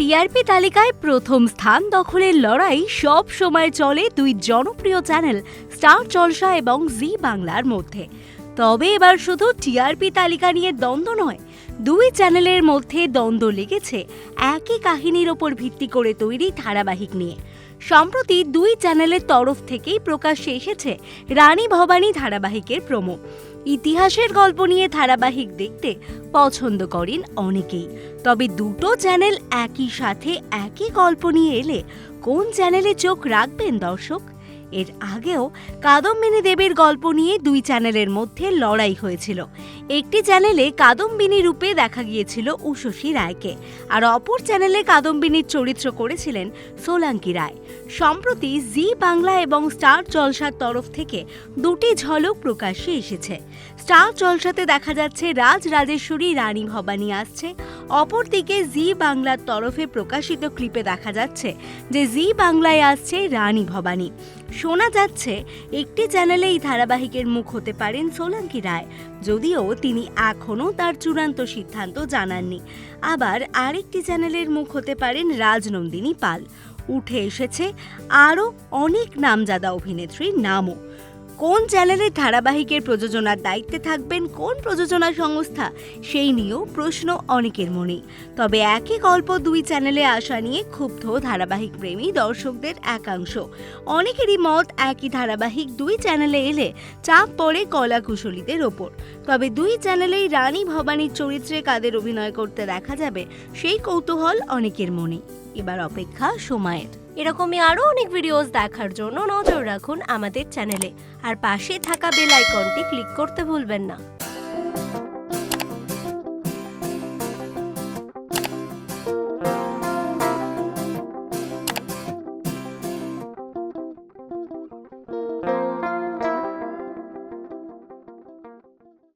TRP তালিকায় প্রথম স্থান দখলের লড়াই সব সময় চলে দুই জনপ্রিয় চ্যানেল, স্টার জলসা এবং জি বাংলার মধ্যে। তবে এবার শুধু টিআরপি তালিকা নিয়ে দ্বন্দ্ব নয়, দুই চ্যানেলের মধ্যে দ্বন্দ্ব লেগেছে একই কাহিনীর ওপর ভিত্তি করে তৈরি ধারাবাহিক নিয়ে। সম্প্রতি দুই চ্যানেলের তরফ থেকেই প্রকাশ্যে এসেছে রানী ভবানী ধারাবাহিকের প্রোমো। ইতিহাসের গল্প নিয়ে ধারাবাহিক দেখতে পছন্দ করেন অনেকেই। তবে দুটো চ্যানেল একই সাথে একই গল্প নিয়ে এলে কোন চ্যানেলে চোখ রাখবেন দর্শক? এর আগেও কাদম্বিনী দেবীর গল্প নিয়ে দুই চ্যানেলের মধ্যে লড়াই হয়েছিল। একটি চ্যানেলে কাদম্বিনী রূপে দেখা গিয়েছিল উষসী রায়কে, আর অপর চ্যানেলে কাদম্বিনীর চরিত্র করেছিলেন সোলাঙ্কি রায়। সম্প্রতি জি বাংলা এবং স্টার জলসার তরফ থেকে দুটি ঝলক প্রকাশ্যে এসেছে। স্টার জলসাতে দেখা যাচ্ছে রাজ রাজেশ্বরী, রানী ভবানী আসছে। অপরদিকে জি বাংলার তরফে প্রকাশিত ক্লিপে দেখা যাচ্ছে যে জি বাংলায় আসছে রানী ভবানী। শোনা যাচ্ছে একটি চ্যানেলে এই ধারাবাহিকের মুখ হতে পারেন সোলাঙ্কি রায়, যদিও তিনি এখনও তার চূড়ান্ত সিদ্ধান্ত জানাননি। আবার আরেকটি চ্যানেলের মুখ হতে পারেন রাজনন্দিনী পাল। উঠে এসেছে আরও অনেক নামজাদা অভিনেত্রীর নামও। কোন চ্যানেলের ধারাবাহিকের প্রযোজনার দায়িত্বে থাকবেন কোন প্রযোজনা সংস্থা, সেই নিয়েও প্রশ্ন অনেকের মনে। তবে একই গল্প দুই চ্যানেলে আসা নিয়ে ক্ষুব্ধ ধারাবাহিক প্রেমী দর্শকদের একাংশ। অনেকেরই মত একই ধারাবাহিক দুই চ্যানেলে এলে চাপ পড়ে কলা কুশলীদের ওপর। তবে দুই চ্যানেলেই রানী ভবানীর চরিত্রে কাদের অভিনয় করতে দেখা যাবে, সেই কৌতূহল অনেকের মনে। এবার অপেক্ষা সময়ের। এরকমই আরও অনেক ভিডিওস দেখার জন্য নজর রাখুন আমাদের চ্যানেলে আর পাশে থাকা বেল আইকনটি ক্লিক করতে ভুলবেন না।